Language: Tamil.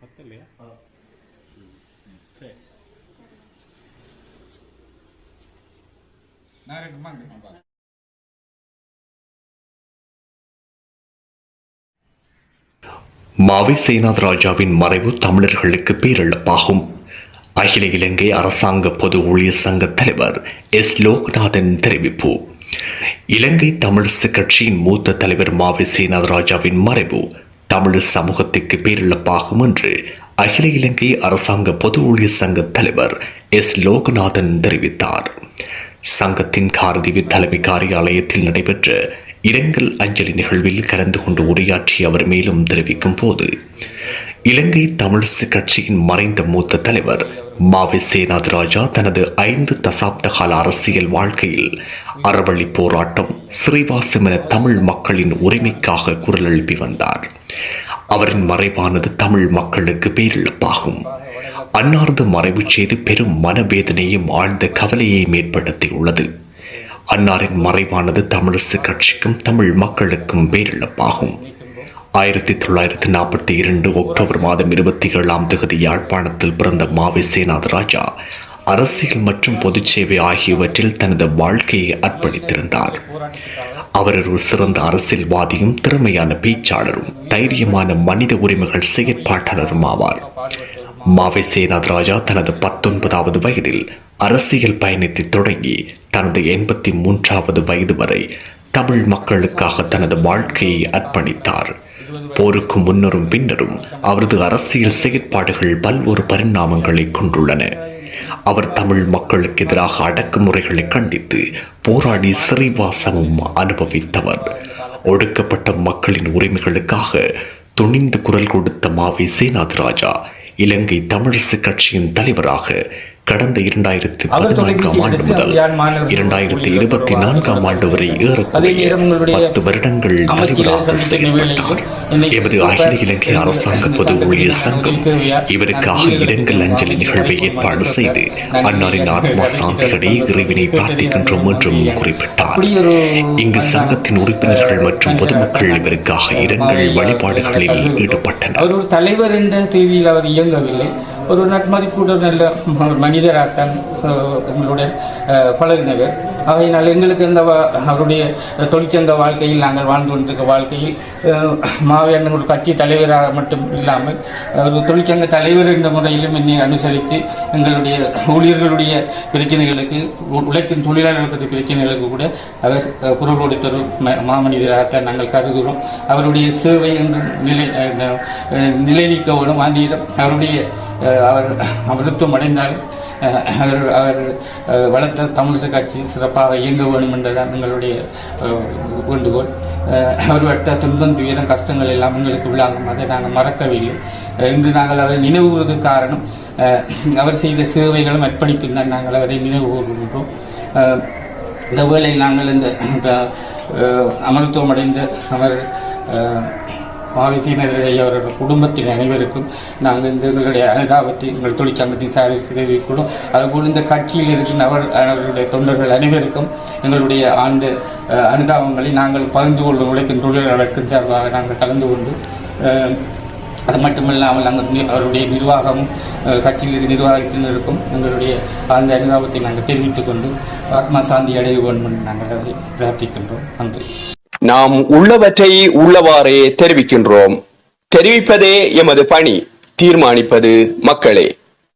பத்தலையா? சரி. நான் ரெண்டு மாங்க மாவி சேனாத் ராஜாவின் மறைவு தமிழர்களுக்கு பேரிழப்பாகும். அகில இலங்கை அரசாங்க பொது ஊழியர் சங்க தலைவர் எஸ். லோகநாதன் தெரிவிப்பு. இலங்கை தமிழிசு கட்சியின் மூத்த தலைவர் மாவி சீனாதராஜாவின் மறைவு தமிழ் சமூகத்திற்கு பேரிழப்பாகும் என்று அகில இலங்கை அரசாங்க பொது ஊழியர் சங்க தலைவர் எஸ். லோகநாதன் தெரிவித்தார். சங்கத்தின் காரதீவு தலைமை காரியாலயத்தில் நடைபெற்ற இரங்கல் அஞ்சலி நிகழ்வில் கலந்து கொண்டு உரையாற்றிய அவர் மேலும் தெரிவிக்கும் போது இலங்கை தமிழிசு கட்சியின் மறைந்த மூத்த தலைவர் மாவி சேனாத் ராஜா தனது ஐந்து தசாப்த கால அரசியல் வாழ்க்கையில் அறவழி போராட்டம் சிறைவாசம் என தமிழ் மக்களின் உரிமைக்காக குரல் எழுப்பி வந்தார். அவரின் மறைவானது தமிழ் மக்களுக்கு பேரிழப்பாகும். அன்னாரது மறைவு செய்து பெரும் மனவேதனையும் ஆழ்ந்த கவலையையும் ஏற்படுத்தியுள்ளது. அன்னாரின் மறைவானது தமிழிசு கட்சிக்கும் தமிழ் மக்களுக்கும் பேரிழப்பாகும். ஆயிரத்தி தொள்ளாயிரத்தி நாற்பத்தி இரண்டு அக்டோபர் மாதம் இருபத்தி ஏழாம் தேதி யாழ்ப்பாணத்தில் பிறந்த மாவி சேனாத் ராஜா அரசியல் மற்றும் பொதுச்சேவை ஆகியவற்றில் தனது வாழ்க்கையை அர்ப்பணித்திருந்தார். அவர் ஒரு சிறந்த அரசியல்வாதியும் திறமையான பேச்சாளரும் தைரியமான மனித உரிமைகள் செயற்பாட்டாளரும் ஆவார். மாவை சேனாத் ராஜா தனது பத்தொன்பதாவது வயதில் அரசியல் பயணத்தை தொடங்கி தனது எண்பத்தி மூன்றாவது வயது வரை தமிழ் மக்களுக்காக தனது வாழ்க்கையை அர்ப்பணித்தார். போருக்கு முன்னரும் பின்னரும் அவரது அரசியல் செயற்பாடுகள் பல்வேறு பரிணாமங்களை கொண்டுள்ளன. அவர் தமிழ் மக்களுக்கு எதிராக அடக்குமுறைகளை கண்டித்து போராடி சிறைவாசமும் அனுபவித்தவர். ஒடுக்கப்பட்ட மக்களின் உரிமைகளுக்காக துணிந்து குரல் கொடுத்த மாவி சேனாதிராஜா இலங்கை தமிழிசு கட்சியின் தலைவராக கடந்த இரண்டாயிரத்தி பதினான்காம் ஆண்டு முதல் இரண்டாயிரத்தி இருபத்தி நான்காம் ஆண்டு வரை ஏறக்குறைய பத்து வருடங்கள் தலைவராக செயல்பட்டார். எமது அகில இலங்கை அரசாங்க பொது ஊழியர் சங்கம் இவருக்காக இரங்கல் அஞ்சலி நிகழ்வை ஏற்பாடு செய்து அன்னாரின் ஆத்மா சாந்தியடைய இறைவனை பிரார்த்திக்கின்றோம் என்றும் குறிப்பிட்டார். இங்கு சங்கத்தின் உறுப்பினர்கள் மற்றும் பொதுமக்கள் இவருக்காக இரங்கல் வழிபாடுகளில் ஈடுபட்டனர். அவர் ஒரு தலைவர் என்ற செய்தியில் அவர் இயங்கவில்லை. ஒரு நட்மதிப்புடன் நல்ல மனிதராகத்தான் எங்களுடைய பழகினவர். ஆகையினால் எங்களுக்கு இந்த அவருடைய தொழிற்சங்க வாழ்க்கையில் நாங்கள் வாழ்ந்து கொண்டிருக்க வாழ்க்கையில் அஹ், ஒரு கட்சி தலைவராக மட்டும் இல்லாமல் ஒரு தொழிற்சங்க தலைவர் என்ற முறையிலும் என்னை அனுசரித்து எங்களுடைய ஊழியர்களுடைய பிரச்சனைகளுக்கு உ- உழைக்கும் தொழிலாளர்களுடைய பிரச்சனைகளுக்கு கூட அவர் குரல் கொடுத்தரும் மாமனிதராகத்தான் நாங்கள் கருதுகிறோம். அவருடைய சேவை என்று நிலை நிலை அஹ், நிலைநிற்கவும் அவருடைய அவர் அமிர்தம் அடைந்தால் அவர் அவர் வளர்த்த தமிழிசை கட்சி சிறப்பாக இயங்க வேண்டும் என்றுதான் எங்களுடைய வேண்டுகோள். அவர் வட்ட துன்பம் துயரம் கஷ்டங்கள் எல்லாம் எங்களுக்கு உள்ளாகும். அதை நாங்கள் மறக்கவில்லை. இன்று நாங்கள் அவரை நினைவுகிறது காரணம் அவர் செய்த சேவைகளும் அர்ப்பணிப்பில் தான் நாங்கள் அவரை நினைவு கூறுகின்றோம் இந்த வேளையில் நாங்கள் இந்த இந்த, அடைந்த அவர் அஹ், மாவிசீனர் குடும்பத்தின் அனைவருக்கும் நாங்கள் இந்த எங்களுடைய அனுதாபத்தை எங்கள் தொழிற்சங்கத்தின் சார்பில் தெரிவிக்கிறோம். அதுபோல் இந்த கட்சியில் இருக்கின்ற அவர் அவர்களுடைய தொண்டர்கள் அனைவருக்கும் எங்களுடைய ஆண்டு அனுதாபங்களை நாங்கள் பகிர்ந்து கொள்ளும் உழைக்கும் தொழிலாளர்களுக்கும் சார்பாக நாங்கள் கலந்து கொண்டு அது மட்டுமில்லாமல் நாங்கள் அவருடைய நிர்வாகமும் கட்சியில் இருக்கிற நிர்வாகத்தினருக்கும் எங்களுடைய ஆழ்ந்த அனுதாபத்தை நாங்கள் தெரிவித்துக் கொண்டு ஆத்மா சாந்தி அடைய வேண்டும் என்று நாங்கள் அதை பிரார்த்திக்கின்றோம். நன்றி. நாம் உள்ளவற்றை உள்ளவாறே தெரிவிக்கின்றோம். தெரிவிப்பதே எமது பணி தீர்மானிப்பது மக்களே.